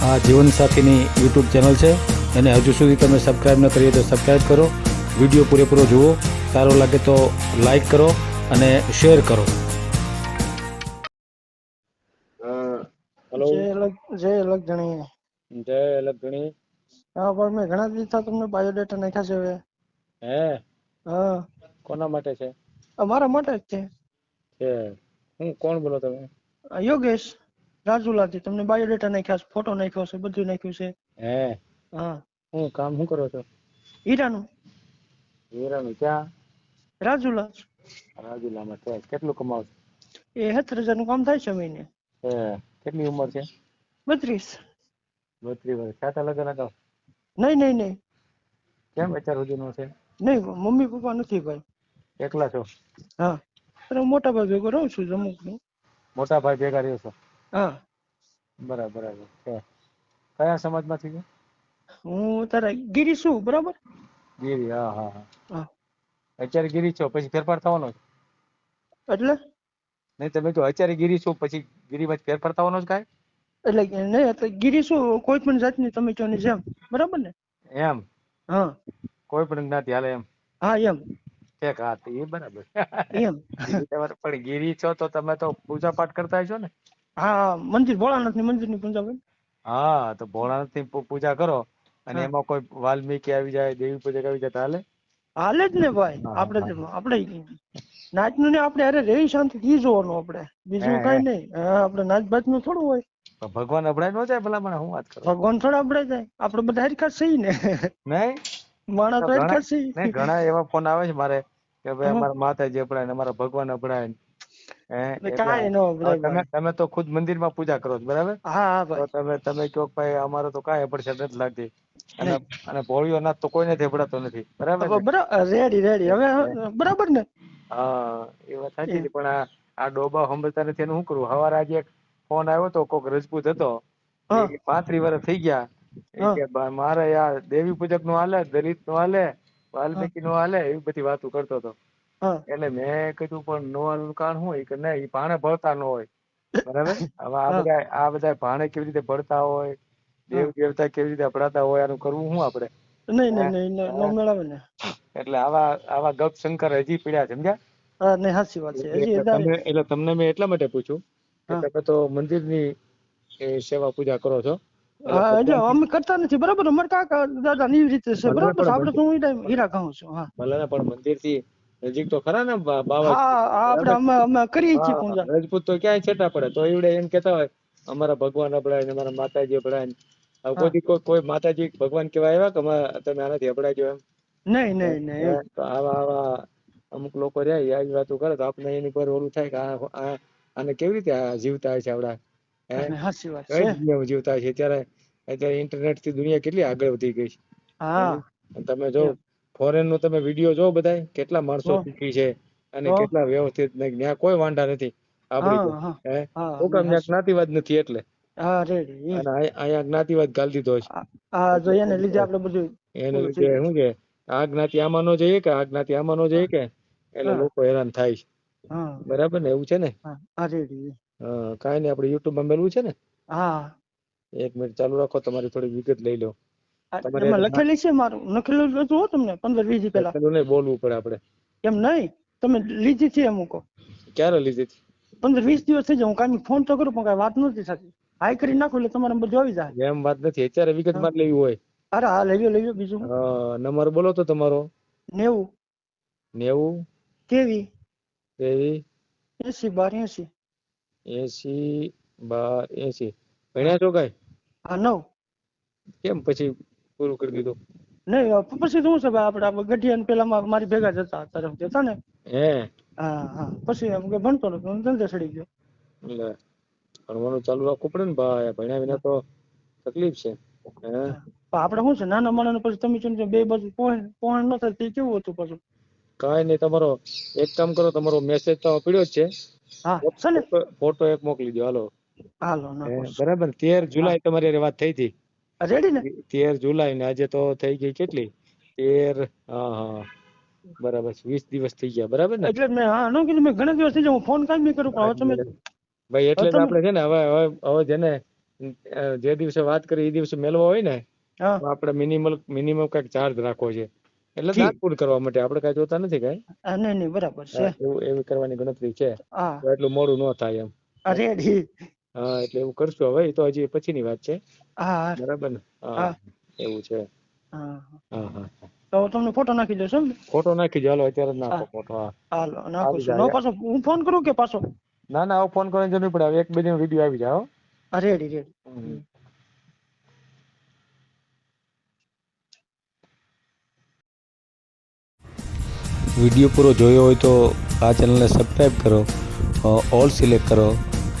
આ જીવનસાથીની YouTube channel છે. અને હજુ સુધી તમે સબસ્ક્રાઈબ ન કરીએ તો સબસ્ક્રાઈબ કરો. વીડિયો પૂરેપૂરો જુઓ. સારો લાગે તો લાઈક કરો અને શેર કરો. હલો. જય અલગ જય અલગ જય લગણી હા પણ મેં ઘણા દિવસથી તમને બાયોડેટા નાખ્યા છે હવે. હે? હા. કોના માટે છે? અમારા માટે જ છે. છે. હું કોણ બોલો તમે? યોગેશ. રાજુલાથી તમને બાયોડેટા નાખ્યા છે ફોટો નાખ્યો છે બધું નાખ્યું છે. હે? હા. હું કામ શું કરો છો? હીરાનું. હીરાનું ક્યાં? રાજુલા રાજુલામાં છે. કેટલું કમાવ છો એ સત્તર હજારનું કામ થાય છે મહિને. હે કેટલી ઉંમર છે? બત્રીસ. બત્રીસ વર્ષ. સાતા લગ્ન હતા? નહીં નહીં નહીં. કેમ અત્યાર સુધીનો છે? નહીં મમ્મી પપ્પા નથી ભાઈ. એકલા છો? હા. હું મોટા ભાઈ ભેગો રહું છું જમુક મોટા ભાઈ ભેગા રહ્યો છો? હા. બરાબર બરાબર. કયા સમાજમાંથી માંથી હું તારા ગીરી છું બરાબર? ગીરી હા હા હા. અત્યારે ગીરી છો પછી ફેરફાર થવાનો છે? એટલે? નહીં તમે જો અત્યારે ગીરી છો પછી ગીરીમાં જ ફેરફાર થવાનો છે કાંઈ? એટલે નહીં એટલે ગીરી શું કોઈ પણ જાતની તમે કહો ની જેમ. બરાબર ને? એમ? હા. કોઈ પણ જ્ઞાતિ હાલે એમ? હા એમ. ઠેક હા તો એ બરાબર. એમ. પણ ગીરી છો તો તમે તો પૂજા પાઠ કરતા છો ને? હા મંદિર ભોળાનાથની મંદિરની પૂજા હોય હા તો ભોળાનાથની પૂજા કરો. અને એમાં કોઈ વાલ્મીકી આવી જાય દેવી પૂજક આવી જાય તો હાલે? હાલે જ ને ભાઈ આપણે આપણે નાચનું ને આપણે અરે રેવી શાંતિ થી જોવાનું આપણે. બીજું કઈ. નહીં. હા આપણે નાચ બાચનું થોડું હોય. તો ભગવાન અભડાય નો જાય ભલા મને હું વાત કરું? ભગવાન થોડા અભડાય જાય. આપણે બધા હરખા સહી છીએ ને. નહીં? માણસ તો હરખા છીએ. ઘણા એવા ફોન આવે છે મારે કે ભાઈ અમારા માતાજી અભડાય ને અમારા ભગવાન અભડાય ને. તમે તો ખુદ મંદિરમાં પૂજા કરો છો બરાબર? તો તમે તમે કહો કે ભાઈ અમારે તો કાંઈ અભડછટ નથી લાગતી. અને અને ભોળિયો નાથ તો કોઈને થેભડાતો નથી બરાબર? Ready ready. હવે બરાબર ને? હા એ વાત સાચી છે પણ આ આ ડોબા સાંભળતા નથી એનું શું કરવું હવારે આજે એક ફોન આવ્યો તો કોક રજપૂત હતો. પાંત્રી વર્ષ થઈ ગયા. મારે આ દેવી પૂજકનું હાલે દલિતનું હાલે વાલ્મીકી નું હાલે એવી બધી વાતો કરતો હતો. એટલે મેં કીધું પણ નો કારણ હું કે નહીં ઈ ભાણે ભળતા ન હોય. બરાબર? હવે આ બધા આ બધા ભાણે કેવી રીતે ભળતા હોય દેવ દેવતા કેવી રીતે અપડાતા હોય આનું કરવું શું આપડે? નહીં નહીં નહીં નહીં, નો ને એટલે આવા આવા ગપ શંકર હજી પીડ્યા સમજ્યા? ને સાચી વાત છે. એટલે તમને મેં એટલા માટે પૂછ્યું કે. તમે તો મંદિરની એ સેવા પૂજા કરો છો. એટલે અમે કરતા નથી. બરાબર અમારે કાકા દાદા ની રીતે છે. બરાબર આપડે તો હું હીરા ખાઉં છું હા. ભલે પણ મંદિરથી નજીક તો ખરા ને બાવા હા હા, આપણે અમે અમે કરીએ છીએ પૂજા. રજપૂત તો ક્યાંય છેટા પડે તો એવડે એમ કેતા હોય અમારા ભગવાન અબડાય ને અમારા માતાજી અબડાય ને. કોઈ કોઈ કોઈ માતાજી ભગવાન કેવા આવ્યા કે અમારા- તમે આનાથી અબડાજો એમ? નહીં નહીં નહીં આવા આવા અમુક લોકો રહ્યા એ આવી વાતો કરે તો આપણે એની પર ઓલું થાય કે આ આને કેવી રીતે જીવતા હોય આપડા? સાચી વાત કઈ છે. દુનિયામાં જીવતા છે અત્યારે અત્યારે ઇન્ટરનેટથી દુનિયા કેટલી આગળ વધી ગઈ છે. હા. તમે જો ફોરેનનું તમે video જોવો બધાય કેટલા માણસો સુખી છે અને કેટલા વ્યવસ્થિત ને ત્યાં કોઈ વાંધા નથી. આપડી. હે હું. કામ ત્યાં જ્ઞાતિવાદ નથી એટલે. અને અહીંયા જ્ઞાતિવાદ ગાલી દીધો છે. હા જો એને લીધે આપણે બધું એને લીધે. શું કે આ જ્ઞાતિ આમાં નો જઈએ કે આ જ્ઞાતિ આમાં નો જઈએ કે એટલે લોકો હેરાન થાય છે. બરાબર ને એવું છે ને? હા કાંઈ નહીં આપણે યુટ્યુબમાં મેલવું છે ને? હા. એક મિનિટ ચાલુ રાખો તમારી થોડી વિગત લઈ લો. લખેલી છે મારું? લખેલું જ તમને પંદર વીસ દી નહીં બોલવું પડે આપડે એમ નહીં? તમે લીધી છે અમુક ક્યારે લીધી હતી? પંદર વીસ દિવસ થઈ જાય હું કાંઈ ફોન તો કરું પણ કાંઈ વાત નથી થતી. હાઈ કરી નાખું એટલે તમારે બધું આવી જાય. એમ વાત નથી અત્યારે વિગતમાં લેવી હોય. અરે હા લઈ લઈ બીજું? નંબર બોલો તો તમારો. નેવું. નેવું. કેવી કેવી એસી બાર એસી. એસી બાર એસી. ભણ્યા છો કઈ? હા નવ. કેમ પછી પૂરું કરી દીધું. નહીં પછી શું છે આપણે ગઢિયા પેલા મારી ભેગા જતા તરફ હતા ને. હે? હા હા પછી એમ કે ભણતો નતો ધંધે ચડી ગયો. લે ભણવાનું ચાલુ રાખવું પડે ને ભાઈ ભણ્યા વિના તો તકલીફ છે. આપણે શું છે નાના માણસ પછી તમે છો બે બાજુ પહોંચ પહોંચ ન થાય તે કેવું હતું પાછું? કાંઈ નહીં તમારો એક કામ કરો તમારો મેસેજ તો પીડ્યો જ છે. હા ફોટો- એક મોકલી દો હાલો. હાલો બરાબર તેર જુલાઈ તમારી વાત થઈ હતી. રેડી ને? તેર જુલાઈ ને આજે તો થઈ ગઈ કેટલી? તેર હા હા. બરાબર છે. વીસ દિવસ થઈ ગયા બરાબર ને? એટલે મેં હા નો કીધું મેં ઘણા દિવસ થઈ ગયા હું ફોન કાંઈ નહીં કરું પણ હવે તમે ભાઈ એટલે જ આપણે છે ને હવે હવે હવે છે જે દિવસે વાત કરી એ દિવસે મેળવો હોય ને આપડે આપણે મિનિમમ મિનિમમ કંઈક ચાર્જ રાખવો છે. એટલે ઠીક. કરવા માટે આપણે કઈ જોતા નથી કઈ? નહીં નહીં બરાબર છે. એવું એવી કરવાની ગણતરી છે. એટલું મોડું ન થાય એમ. રેડી હા એટલે એવું કરશું. હવે એ તો હજી પછીની વાત છે. હા બરાબર ને? હા. એવું છે. હા હા. હા તો તમને ફોટો નાખી દેશો ને ફોટો નાખી દો. હાલો અત્યારે જ નાખો ફોટો હા. હાલો નાખું છું. નો પાછો હું ફોન કરું કે પાછો? ના ના હવે ફોન કરવાની જરૂર પડે. હવે એક બે દિન વીડિયો આવી જાય હો. Ready ready. વીડિયો પૂરો જોયો હોય તો આ ચેનલને સબસ્ક્રાઈબ કરો ઓલ સિલેક્ટ કરો.